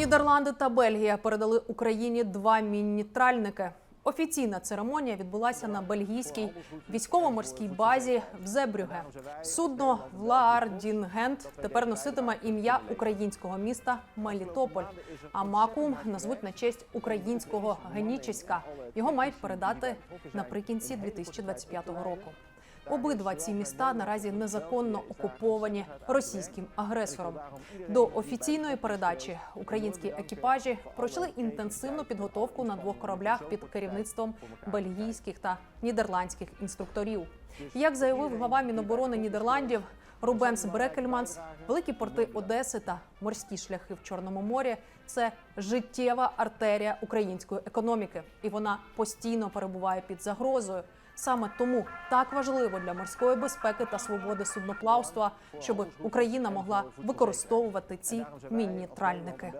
Нідерланди та Бельгія передали Україні два міні-тральники. Офіційна церемонія відбулася на бельгійській військово-морській базі в Зебрюге. Судно Влаардінгент тепер носитиме ім'я українського міста Мелітополь. А Макум назвуть на честь українського Генічеська. Його мають передати наприкінці 2025 року. Обидва ці міста наразі незаконно окуповані російським агресором. До офіційної передачі українські екіпажі пройшли інтенсивну підготовку на двох кораблях під керівництвом бельгійських та нідерландських інструкторів. Як заявив глава Міноборони Нідерландів Рубенс Брекельманс, великі порти Одеси та морські шляхи в Чорному морі це життєва артерія української економіки, і вона постійно перебуває під загрозою. Саме тому так важливо для морської безпеки та свободи судноплавства, щоб Україна могла використовувати ці мінні тральники.